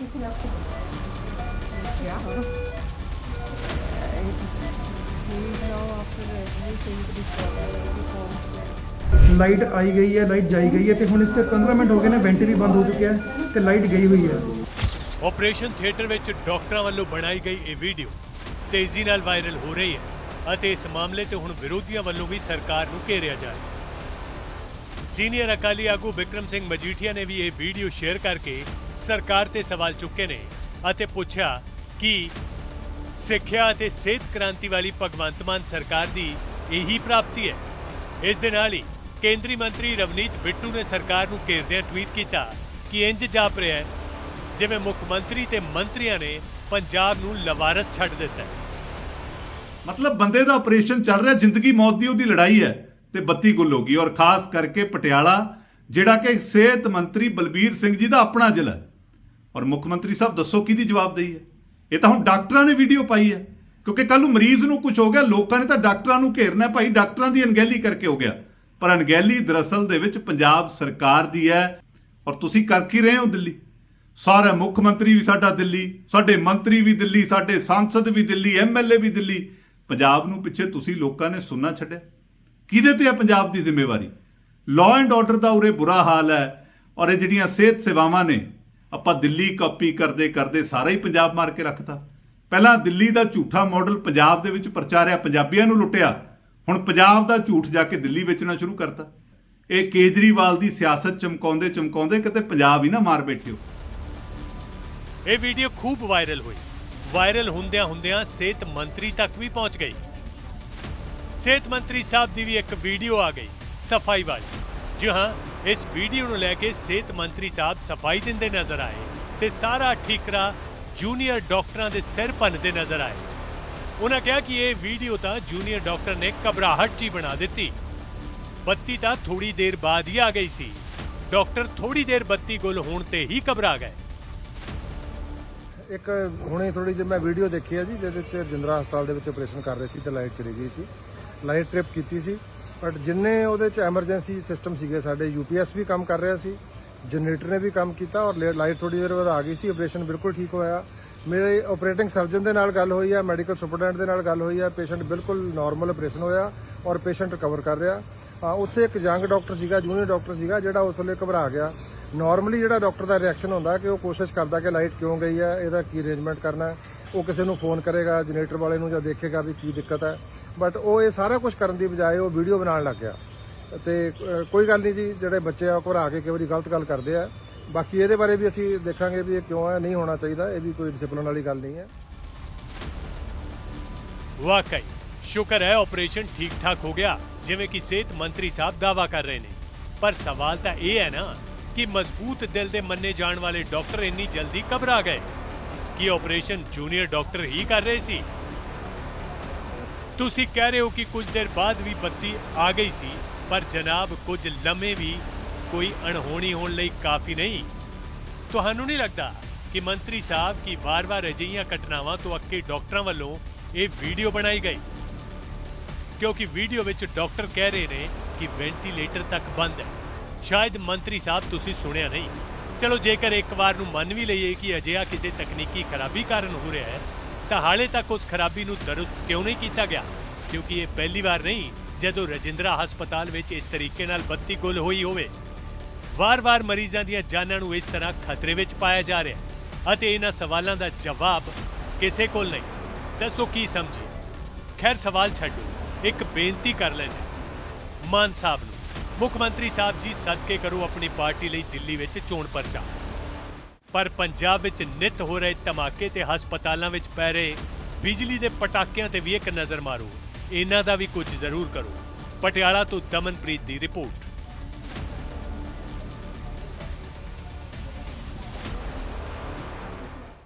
Yeah. He light ਆਈ ਗਈ ਹੈ, light ਜਾਈ ਗਈ ਹੈ ਤੇ ਹੁਣ ਇਸ ਤੇ 15 ਮਿੰਟ ਹੋ ਗਏ ਨੇ ਵੈਂਟ ਵੀ ਬੰਦ ਹੋ ਚੁੱਕਿਆ ਹੈ ਤੇ ਲਾਈਟ ਗਈ ਹੋਈ ਹੈ ਆਪਰੇਸ਼ਨ ਥੀਏਟਰ ਵਿੱਚ ਡਾਕਟਰਾਂ ਵੱਲੋਂ ਬਣਾਈ ਗਈ ਇਹ ਵੀਡੀਓ ਤੇਜ਼ੀ ਨਾਲ ਵਾਇਰਲ ਹੋ ਰਹੀ ਹੈ ਅਤੇ ਇਸ ਮਾਮਲੇ ਤੇ ਹੁਣ ਵਿਰੋਧੀਆਂ ਵੱਲੋਂ ਵੀ ਸਰਕਾਰ ਨੂੰ ਘੇਰਿਆ ਜਾ ਰਿਹਾ ਹੈ ਸੀਨੀਅਰ ਅਕਾਲੀ ਆਗੂ ਵਿਕਰਮ ਸਿੰਘ ਮਜੀਠੀਆ ਨੇ ਵੀ ਇਹ ਵੀਡੀਓ ਸ਼ੇਅਰ ਕਰਕੇ ਸਰਕਾਰ ਤੇ ਸਵਾਲ ਚੁੱਕੇ ਨੇ ਅਤੇ ਪੁੱਛਿਆ ਕਿ ਸਿੱਖਿਆ ਅਤੇ ਸਿਹਤ ਕ੍ਰਾਂਤੀ ਵਾਲੀ ਭਗਵੰਤ ਮਾਨ ਸਰਕਾਰ ਦੀ ਇਹੀ ਪ੍ਰਾਪਤੀ ਹੈ। ਇਸ ਦੇ ਨਾਲ ਹੀ ਕੇਂਦਰੀ ਮੰਤਰੀ ਰਵਨੀਤ ਬਿੱਟੂ ਨੇ ਸਰਕਾਰ ਨੂੰ ਘੇਰਦਿਆਂ ਟਵੀਟ ਕੀਤਾ ਕਿ ਇੰਜ ਜਾਪ ਰਿਹਾ ਹੈ, ਜਿਵੇਂ ਮੁੱਖ ਮੰਤਰੀ ਤੇ ਮੰਤਰੀਆਂ ਨੇ ਪੰਜਾਬ ਨੂੰ ਲਵਾਰਸ ਛੱਡ ਦਿੱਤਾ ਹੈ। ਮਤਲਬ ਬੰਦੇ ਦਾ ਆਪਰੇਸ਼ਨ ਚੱਲ ਰਿਹਾ, ਜ਼ਿੰਦਗੀ ਮੌਤ ਦੀ ਉਹਦੀ ਲੜਾਈ ਹੈ ਤੇ ਬੱਤੀ ਗੁੱਲ ਹੋ ਗਈ ਔਰ ਖਾਸ ਕਰਕੇ ਪਟਿਆਲਾ, ਜਿਹੜਾ ਕਿ ਸਿਹਤ ਮੰਤਰੀ ਬਲਬੀਰ ਸਿੰਘ ਜੀ ਦਾ ਆਪਣਾ ਜ਼ਿਲ੍ਹਾ ਔਰ ਮੁੱਖ ਮੰਤਰੀ ਸਾਹਿਬ ਦੱਸੋ ਕਿਹਦੀ ਜਵਾਬਦੇਹੀ ਹੈ? ਇਹ ਤਾਂ ਹੁਣ ਡਾਕਟਰਾਂ ਨੇ ਵੀਡੀਓ ਪਾਈ ਹੈ, ਕਿਉਂਕਿ ਕੱਲ ਨੂੰ ਮਰੀਜ਼ ਨੂੰ ਕੁਝ ਹੋ ਗਿਆ, ਲੋਕਾਂ ਨੇ ਤਾਂ ਡਾਕਟਰਾਂ ਨੂੰ ਘੇਰਨਾ ਭਾਈ ਡਾਕਟਰਾਂ ਦੀ ਅਣਗਹਿਲੀ ਕਰਕੇ ਹੋ ਗਿਆ। ਪਰ ਅਣਗਹਿਲੀ ਦਰਅਸਲ ਦੇ ਵਿੱਚ ਪੰਜਾਬ ਸਰਕਾਰ ਦੀ ਹੈ ਔਰ ਤੁਸੀਂ ਕਰ ਕੀ ਰਹੇ ਹੋ ਦਿੱਲੀ। ਸਾਰਾ ਮੁੱਖ ਮੰਤਰੀ ਵੀ ਸਾਡਾ ਦਿੱਲੀ, ਸਾਡੇ ਮੰਤਰੀ ਵੀ ਦਿੱਲੀ, ਸਾਡੇ ਸੰਸਦ ਵੀ ਦਿੱਲੀ ਐਮਐਲਏ ਵੀ ਦਿੱਲੀ। ਪੰਜਾਬ ਨੂੰ ਪਿੱਛੇ ਤੁਸੀਂ ਲੋਕਾਂ ਨੇ ਸੁਣਨਾ ਛੱਡਿਆ। ਕਿਹਦੇ ਤੇ ਹੈ ਪੰਜਾਬ ਦੀ ਜ਼ਿੰਮੇਵਾਰੀ? ਲਾਅ ਐਂਡ ਆਰਡਰ ਦਾ ਉਰੇ ਬੁਰਾ ਹਾਲ ਹੈ ਔਰ ਇਹ ਜਿਹੜੀਆਂ ਸਿਹਤ ਸੇਵਾਵਾਂ ਨੇ ਆਪਾਂ ਦਿੱਲੀ ਕਾਪੀ ਕਰਦੇ ਕਰਦੇ ਸਾਰਾ ਹੀ ਪੰਜਾਬ ਮਾਰ ਕੇ ਰੱਖਤਾ। ਪਹਿਲਾਂ ਦਿੱਲੀ ਦਾ ਝੂਠਾ ਮਾਡਲ ਪੰਜਾਬ ਦੇ ਵਿੱਚ ਪ੍ਰਚਾਰਿਆ ਪੰਜਾਬੀਆਂ ਨੂੰ ਲੁੱਟਿਆ। ਹੁਣ ਪੰਜਾਬ ਦਾ ਝੂਠ ਜਾ ਕੇ ਦਿੱਲੀ ਵੇਚਣਾ ਸ਼ੁਰੂ ਕਰਤਾ। ਇਹ ਕੇਜਰੀਵਾਲ ਦੀ ਸਿਆਸਤ ਚਮਕਾਉਂਦੇ ਚਮਕਾਉਂਦੇ ਕਿਤੇ ਪੰਜਾਬ ਹੀ ਨਾ ਮਾਰ ਬੈਠਿਓ। ਇਹ ਵੀਡੀਓ ਖੂਬ ਵਾਇਰਲ ਹੋਈ। ਵਾਇਰਲ ਹੁੰਦਿਆਂ ਹੁੰਦਿਆਂ ਸਿਹਤ ਮੰਤਰੀ ਤੱਕ ਵੀ ਪਹੁੰਚ ਗਈ। ਸਿਹਤ ਮੰਤਰੀ ਸਾਹਿਬ ਦੀ ਵੀ ਇੱਕ ਵੀਡੀਓ ਆ ਗਈ, ਸਫ਼ਾਈ ਵਾਲੀ। ਜੀ ਹਾਂ ਇਸ ਵੀਡੀਓ ਨੂੰ ਲੈ ਕੇ ਸਿਹਤ ਮੰਤਰੀ ਸਾਹਿਬ ਸਫ਼ਾਈ ਦਿੰਦੇ ਨਜ਼ਰ ਆਏ ਤੇ ਸਾਰਾ ਠੀਕਰਾ ਜੂਨੀਅਰ ਡਾਕਟਰਾਂ ਦੇ ਸਿਰ ਭੰਨਦੇ ਨਜ਼ਰ ਆਏ। ਉਹਨਾਂ ਕਿਹਾ ਕਿ ਇਹ ਵੀਡੀਓ ਤਾਂ ਜੂਨੀਅਰ ਡਾਕਟਰ ਨੇ ਘਬਰਾਹਟ 'ਚ ਬਣਾ ਦਿੱਤੀ। ਬੱਤੀ ਤਾਂ ਥੋੜੀ ਦੇਰ ਬਾਅਦ ਹੀ ਆ ਗਈ ਸੀ। ਡਾਕਟਰ ਥੋੜੀ ਦੇਰ ਬੱਤੀ ਗੁੱਲ ਹੋਣ ਤੇ ਹੀ ਘਬਰਾ ਗਏ। ਇੱਕ ਹੁਣੇ ਥੋੜੀ ਜਿਹੀ ਮੈਂ ਵੀਡੀਓ ਦੇਖੀ ਹੈ ਜੀ, ਜਿਹਦੇ ਵਿੱਚ ਰਜਿੰਦਰਾ ਹਸਪਤਾਲ ਦੇ ਵਿੱਚ ਆਪਰੇਸ਼ਨ ਕਰ ਰਹੇ ਸੀ ਤੇ ਲਾਈਟ ਚਲੀ ਗਈ ਸੀ। ਲਾਈਟ ਟ੍ਰਿਪ ਕੀਤੀ ਸੀ। ਬਟ ਜਿੰਨੇ ਉਹਦੇ ਚ ਐਮਰਜੈਂਸੀ ਸਿਸਟਮ ਸੀਗੇ, ਸਾਡੇ ਯੂਪੀਐਸ ਵੀ ਕੰਮ ਕਰ ਰਿਹਾ ਸੀ ਜਨਰੇਟਰ ਨੇ ਵੀ ਕੰਮ ਕੀਤਾ ਔਰ ਲਾਈਟ ਥੋੜੀ ਦੇਰ ਬਾਅਦ ਆ ਗਈ ਸੀ ਆਪਰੇਸ਼ਨ ਬਿਲਕੁਲ ਠੀਕ ਹੋਇਆ। ਮੇਰੇ ਆਪਰੇਟਿੰਗ ਸਰਜਨ ਦੇ ਨਾਲ ਗੱਲ ਹੋਈ ਹੈ ਮੈਡੀਕਲ ਸੁਪਰਡੈਂਟ ਦੇ ਨਾਲ ਗੱਲ ਹੋਈ ਹੈ ਪੇਸ਼ੈਂਟ ਬਿਲਕੁਲ ਨਾਰਮਲ ਆਪਰੇਸ਼ਨ ਹੋਇਆ ਔਰ ਪੇਸ਼ੈਂਟ ਰਿਕਵਰ ਕਰ ਰਿਹਾ। ਉੱਥੇ ਇੱਕ ਯੰਗ ਡਾਕਟਰ ਸੀਗਾ ਜੂਨੀਅਰ ਡਾਕਟਰ ਸੀਗਾ, ਜਿਹੜਾ ਉਸ ਵੇਲੇ ਘਬਰਾ ਗਿਆ। ਨਾਰਮਲੀ ਜਿਹੜਾ ਡਾਕਟਰ ਦਾ ਰਿਐਕਸ਼ਨ ਹੁੰਦਾ ਕਿ ਉਹ ਕੋਸ਼ਿਸ਼ ਕਰਦਾ ਕਿ ਲਾਈਟ ਕਿਉਂ ਗਈ ਹੈ, ਇਹਦਾ ਕੀ ਅਰੇਂਜਮੈਂਟ ਕਰਨਾ ਹੈ, ਉਹ ਕਿਸੇ ਨੂੰ ਫੋਨ ਕਰੇਗਾ ਜਨਰੇਟਰ ਵਾਲੇ ਨੂੰ ਜਾਂ ਦੇਖੇਗਾ ਵੀ ਕੀ ਦਿੱਕਤ ਹੈ। ਬਟ ਉਹ ਇਹ ਸਾਰਾ ਕੁਝ ਕਰਨ ਦੀ ਬਜਾਏ ਉਹ ਵੀਡੀਓ ਬਣਾਉਣ ਲੱਗ ਗਿਆ। ਤੇ ਕੋਈ ਗੱਲ ਨਹੀਂ ਜੀ, ਜਿਹੜੇ ਬੱਚੇ ਆ ਘਬਰਾ ਕੇ ਕਈ ਵਾਰੀ ਗਲਤ ਗੱਲ ਕਰਦੇ ਆ। ਬਾਕੀ ਇਹਦੇ ਬਾਰੇ ਵੀ ਅਸੀਂ ਦੇਖਾਂਗੇ ਵੀ ਇਹ ਕਿਉਂ ਹੈ, ਨਹੀਂ ਹੋਣਾ ਚਾਹੀਦਾ, ਇਹ ਵੀ ਕੋਈ ਡਿਸਪਲਿਨ ਵਾਲੀ ਗੱਲ ਨਹੀਂ ਹੈ। ਵਾਕਈ, ਸ਼ੁਕਰ ਹੈ ਆਪਰੇਸ਼ਨ ਠੀਕ ਠਾਕ ਹੋ ਗਿਆ, ਜਿਵੇਂ ਕਿ ਸਿਹਤ ਮੰਤਰੀ ਸਾਹਿਬ ਦਾਵਾ ਕਰ ਰਹੇ ਨੇ। ਪਰ ਸਵਾਲ ਤਾਂ ਇਹ ਹੈ ਨਾ ਕਿ ਮਜ਼ਬੂਤ ਦਿਲ ਦੇ ਮੰਨੇ ਜਾਣ ਵਾਲੇ ਡਾਕਟਰ ਇੰਨੀ ਜਲਦੀ ਘਬਰਾ ਗਏ। ਕਿ ਆਪਰੇਸ਼ਨ ਜੂਨੀਅਰ ਡਾਕਟਰ ਹੀ ਕਰ ਰਹੇ ਸੀ? ਤੁਸੀਂ ਕਹਿ ਰਹੇ ਹੋ ਕਿ ਕੁਝ ਦੇਰ ਬਾਅਦ ਵੀ ਬੱਤੀ ਆ ਗਈ ਸੀ, ਪਰ ਜਨਾਬ ਕੁਝ ਲੰਮੇ ਵੀ ਕੋਈ ਅਣਹੋਣੀ ਹੋਣ ਲਈ ਕਾਫੀ ਨਹੀਂ। ਤੁਹਾਨੂੰ ਨਹੀਂ ਲੱਗਦਾ ਕਿ ਮੰਤਰੀ ਸਾਹਿਬ ਕੀ ਵਾਰ-ਵਾਰ ਅਜਿਹੀਆਂ ਘਟਨਾਵਾਂ ਤੋਂ ਅੱਕੇ ਡਾਕਟਰਾਂ ਵੱਲੋਂ ਇਹ ਵੀਡੀਓ ਬਣਾਈ ਗਈ? ਕਿਉਂਕਿ ਵੀਡੀਓ ਵਿੱਚ ਡਾਕਟਰ ਕਹਿ ਰਹੇ ਨੇ ਕਿ ਵੈਂਟੀਲੇਟਰ ਤੱਕ ਬੰਦ ਹੈ। ਸ਼ਾਇਦ ਮੰਤਰੀ ਸਾਹਿਬ ਤੁਸੀਂ ਸੁਣਿਆ ਨਹੀਂ। ਚਲੋ, ਜੇਕਰ ਇੱਕ ਵਾਰ ਨੂੰ ਮੰਨ ਵੀ ਲਈਏ ਕਿ ਅਜਿਹਾ ਕਿਸੇ ਤਕਨੀਕੀ ਖਰਾਬੀ ਕਾਰਨ ਹੋ ਰਿਹਾ ਹੈ, ਤਾਂ ਹਾਲੇ ਤੱਕ ਉਸ ਖਰਾਬੀ ਨੂੰ ਦਰੁਸਤ ਕਿਉਂ ਨਹੀਂ ਕੀਤਾ ਗਿਆ? ਕਿਉਂਕਿ ਇਹ ਪਹਿਲੀ ਵਾਰ ਨਹੀਂ, ਜਦੋਂ ਰਜਿੰਦਰਾ ਹਸਪਤਾਲ ਵਿੱਚ ਇਸ ਤਰੀਕੇ ਨਾਲ ਬੱਤੀ ਗੁੱਲ ਹੋਈ ਹੋਵੇ। ਵਾਰ-ਵਾਰ ਮਰੀਜ਼ਾਂ ਦੀਆਂ ਜਾਨਾਂ ਨੂੰ ਇਸ ਤਰ੍ਹਾਂ ਖਤਰੇ ਵਿੱਚ ਪਾਇਆ ਜਾ ਰਿਹਾ ਹੈ ਅਤੇ ਇਹਨਾਂ ਸਵਾਲਾਂ ਦਾ ਜਵਾਬ ਕਿਸੇ ਕੋਲ ਨਹੀਂ। ਦੱਸੋ ਕੀ ਸਮਝੇ ਖੈਰ, ਸਵਾਲ ਛੱਡੋ, ਇੱਕ ਬੇਨਤੀ ਕਰ ਲੈਂਦੇ ਮਾਨ ਸਾਹਿਬ ਮੁੱਖ ਮੰਤਰੀ ਸਾਹਿਬ ਜੀ ਸਦਕੇ ਕਰੋ ਆਪਣੀ ਪਾਰਟੀ ਲਈ ਦਿੱਲੀ ਵਿੱਚ ਚੋਣ ਪਰਚਾ। ਪਰ ਪੰਜਾਬ ਵਿੱਚ ਨਿਤ ਹੋ ਰਹੇ ਧਮਾਕੇ ਤੇ ਹਸਪਤਾਲਾਂ ਵਿੱਚ ਪੈ ਰਹੇ ਬਿਜਲੀ ਦੇ ਪਟਾਕਿਆਂ ਤੇ ਵੀ ਇੱਕ ਨਜ਼ਰ ਮਾਰੋ। ਇਹਨਾਂ ਦਾ ਵੀ ਕੁਝ ਜ਼ਰੂਰ ਕਰੋ। ਪਟਿਆਲਾ ਤੋਂ ਦਮਨਪ੍ਰੀਤ ਦੀ ਰਿਪੋਰਟ।